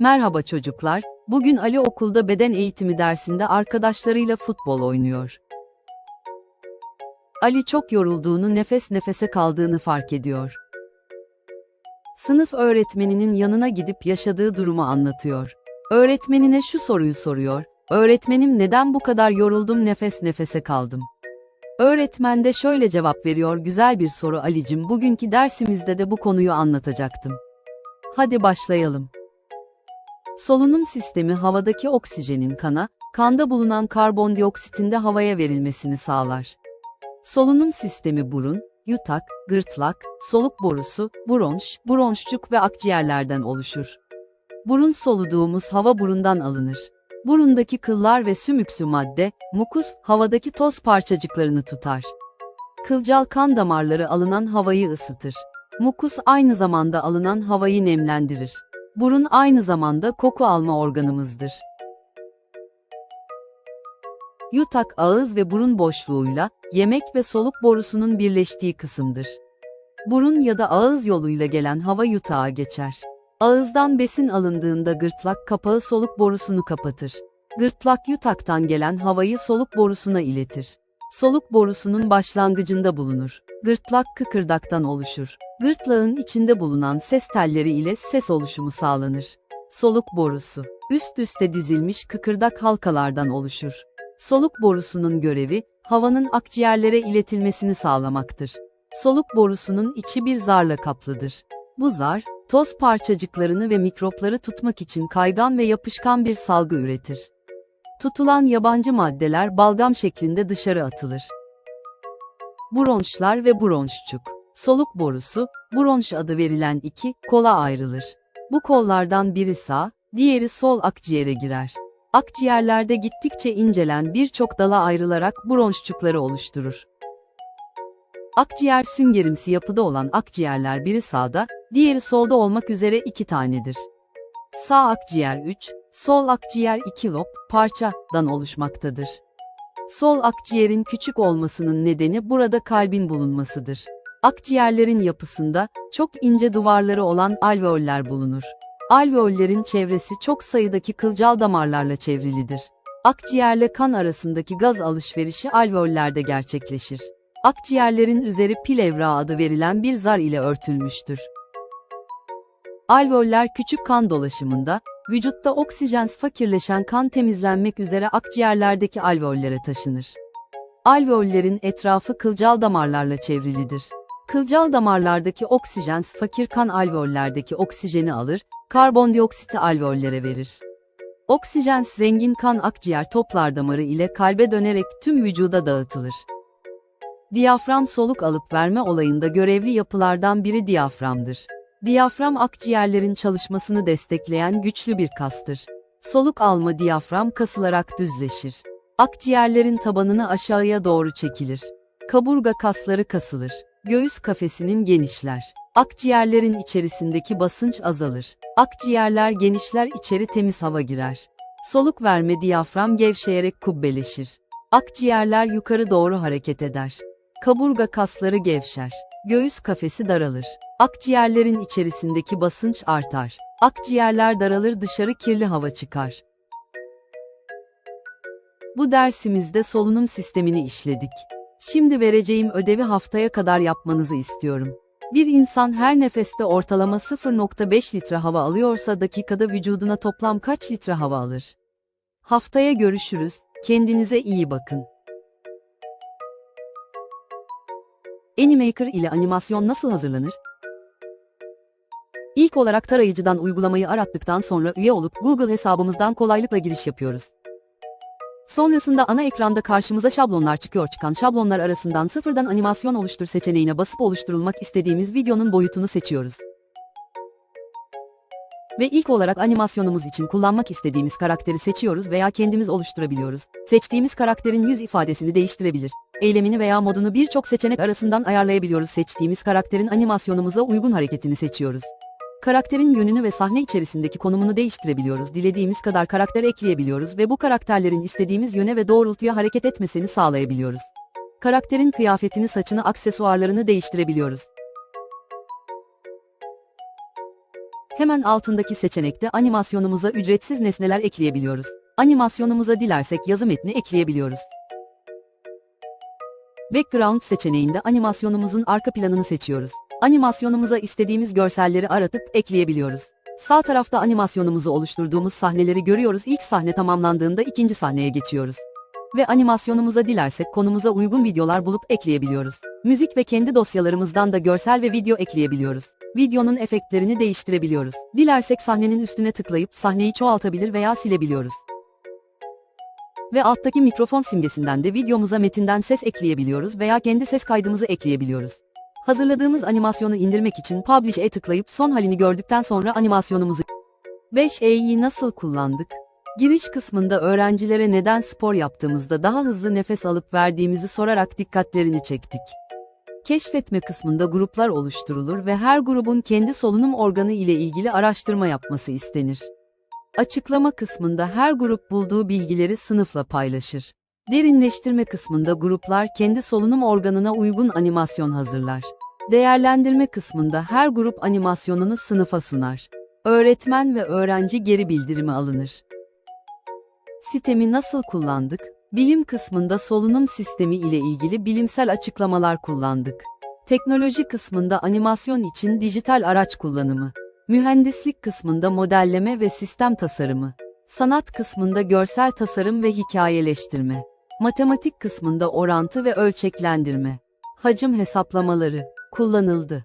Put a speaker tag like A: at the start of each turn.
A: Merhaba çocuklar, bugün Ali okulda beden eğitimi dersinde arkadaşlarıyla futbol oynuyor. Ali çok yorulduğunu, nefes nefese kaldığını fark ediyor. Sınıf öğretmeninin yanına gidip yaşadığı durumu anlatıyor. Öğretmenine şu soruyu soruyor. Öğretmenim neden bu kadar yoruldum nefes nefese kaldım? Öğretmen de şöyle cevap veriyor güzel bir soru Alicim bugünkü dersimizde de bu konuyu anlatacaktım. Hadi başlayalım. Solunum sistemi havadaki oksijenin kana, kanda bulunan karbondioksitin de havaya verilmesini sağlar. Solunum sistemi burun, yutak, gırtlak, soluk borusu, bronş, bronşçuk ve akciğerlerden oluşur. Burun soluduğumuz hava burundan alınır. Burundaki kıllar ve sümüksü madde, mukus, havadaki toz parçacıklarını tutar. Kılcal kan damarları alınan havayı ısıtır. Mukus aynı zamanda alınan havayı nemlendirir. Burun aynı zamanda koku alma organımızdır. Yutak ağız ve burun boşluğuyla, yemek ve soluk borusunun birleştiği kısımdır. Burun ya da ağız yoluyla gelen hava yutağa geçer. Ağızdan besin alındığında gırtlak kapağı soluk borusunu kapatır. Gırtlak yutaktan gelen havayı soluk borusuna iletir. Soluk borusunun başlangıcında bulunur. Gırtlak kıkırdaktan oluşur. Gırtlağın içinde bulunan ses telleri ile ses oluşumu sağlanır. Soluk borusu, üst üste dizilmiş kıkırdak halkalardan oluşur. Soluk borusunun görevi, havanın akciğerlere iletilmesini sağlamaktır. Soluk borusunun içi bir zarla kaplıdır. Bu zar, toz parçacıklarını ve mikropları tutmak için kaygan ve yapışkan bir salgı üretir. Tutulan yabancı maddeler balgam şeklinde dışarı atılır. Bronşlar ve bronşçuk. Soluk borusu, bronş adı verilen iki kola ayrılır. Bu kollardan biri sağ, diğeri sol akciğere girer. Akciğerlerde gittikçe incelen birçok dala ayrılarak bronşçukları oluşturur. Akciğer süngerimsi yapıda olan akciğerler biri sağda, diğeri solda olmak üzere iki tanedir. Sağ akciğer 3, sol akciğer 2 lob, parçadan oluşmaktadır. Sol akciğerin küçük olmasının nedeni burada kalbin bulunmasıdır. Akciğerlerin yapısında çok ince duvarları olan alveoller bulunur. Alveollerin çevresi çok sayıdaki kılcal damarlarla çevrilidir. Akciğerle kan arasındaki gaz alışverişi alveollerde gerçekleşir. Akciğerlerin üzeri pilevra adı verilen bir zar ile örtülmüştür. Alveoller küçük kan dolaşımında, vücutta oksijensiz fakirleşen kan temizlenmek üzere akciğerlerdeki alveollere taşınır. Alveollerin etrafı kılcal damarlarla çevrilidir. Kılcal damarlardaki oksijensiz fakir kan alveollerdeki oksijeni alır, karbondioksiti alveollere verir. Oksijensiz zengin kan akciğer toplar damarı ile kalbe dönerek tüm vücuda dağıtılır. Diyafram soluk alıp verme olayında görevli yapılardan biri diyaframdır. Diyafram akciğerlerin çalışmasını destekleyen güçlü bir kastır. Soluk alma diyafram kasılarak düzleşir. Akciğerlerin tabanını aşağıya doğru çekilir. Kaburga kasları kasılır. Göğüs kafesinin genişler. Akciğerlerin içerisindeki basınç azalır. Akciğerler genişler içeri temiz hava girer. Soluk verme diyafram gevşeyerek kubbeleşir. Akciğerler yukarı doğru hareket eder. Kaburga kasları gevşer. Göğüs kafesi daralır. Akciğerlerin içerisindeki basınç artar. Akciğerler daralır dışarı kirli hava çıkar. Bu dersimizde solunum sistemini işledik. Şimdi vereceğim ödevi haftaya kadar yapmanızı istiyorum. Bir insan her nefeste ortalama 0.5 litre hava alıyorsa dakikada vücuduna toplam kaç litre hava alır? Haftaya görüşürüz. Kendinize iyi bakın. Animaker ile animasyon nasıl hazırlanır? İlk olarak tarayıcıdan uygulamayı arattıktan sonra üye olup Google hesabımızdan kolaylıkla giriş yapıyoruz. Sonrasında ana ekranda karşımıza şablonlar çıkıyor çıkan şablonlar arasından sıfırdan animasyon oluştur seçeneğine basıp oluşturulmak istediğimiz videonun boyutunu seçiyoruz. Ve ilk olarak animasyonumuz için kullanmak istediğimiz karakteri seçiyoruz veya kendimiz oluşturabiliyoruz. Seçtiğimiz karakterin yüz ifadesini değiştirebilir. Eylemini veya modunu birçok seçenek arasından ayarlayabiliyoruz. Seçtiğimiz karakterin animasyonumuza uygun hareketini seçiyoruz. Karakterin yönünü ve sahne içerisindeki konumunu değiştirebiliyoruz. Dilediğimiz kadar karakter ekleyebiliyoruz ve bu karakterlerin istediğimiz yöne ve doğrultuya hareket etmesini sağlayabiliyoruz. Karakterin kıyafetini, saçını, aksesuarlarını değiştirebiliyoruz. Hemen altındaki seçenekte animasyonumuza ücretsiz nesneler ekleyebiliyoruz. Animasyonumuza dilersek yazı metni ekleyebiliyoruz. Background seçeneğinde animasyonumuzun arka planını seçiyoruz. Animasyonumuza istediğimiz görselleri aratıp ekleyebiliyoruz. Sağ tarafta animasyonumuzu oluşturduğumuz sahneleri görüyoruz. İlk sahne tamamlandığında ikinci sahneye geçiyoruz. Ve animasyonumuza dilersek konumuza uygun videolar bulup ekleyebiliyoruz. Müzik ve kendi dosyalarımızdan da görsel ve video ekleyebiliyoruz. Videonun efektlerini değiştirebiliyoruz. Dilersek sahnenin üstüne tıklayıp sahneyi çoğaltabilir veya silebiliyoruz. Ve alttaki mikrofon simgesinden de videomuza metinden ses ekleyebiliyoruz veya kendi ses kaydımızı ekleyebiliyoruz. Hazırladığımız animasyonu indirmek için Publish'e tıklayıp son halini gördükten sonra animasyonumuzu 5E'yi nasıl kullandık? Giriş kısmında öğrencilere neden spor yaptığımızda daha hızlı nefes alıp verdiğimizi sorarak dikkatlerini çektik. Keşfetme kısmında gruplar oluşturulur ve her grubun kendi solunum organı ile ilgili araştırma yapması istenir. Açıklama kısmında her grup bulduğu bilgileri sınıfla paylaşır. Derinleştirme kısmında gruplar kendi solunum organına uygun animasyon hazırlar. Değerlendirme kısmında her grup animasyonunu sınıfa sunar. Öğretmen ve öğrenci geri bildirimi alınır. Sitemi nasıl kullandık? Bilim kısmında solunum sistemi ile ilgili bilimsel açıklamalar kullandık. Teknoloji kısmında animasyon için dijital araç kullanımı. Mühendislik kısmında modelleme ve sistem tasarımı. Sanat kısmında görsel tasarım ve hikayeleştirme. Matematik kısmında orantı ve ölçeklendirme. Hacim hesaplamaları kullanıldı.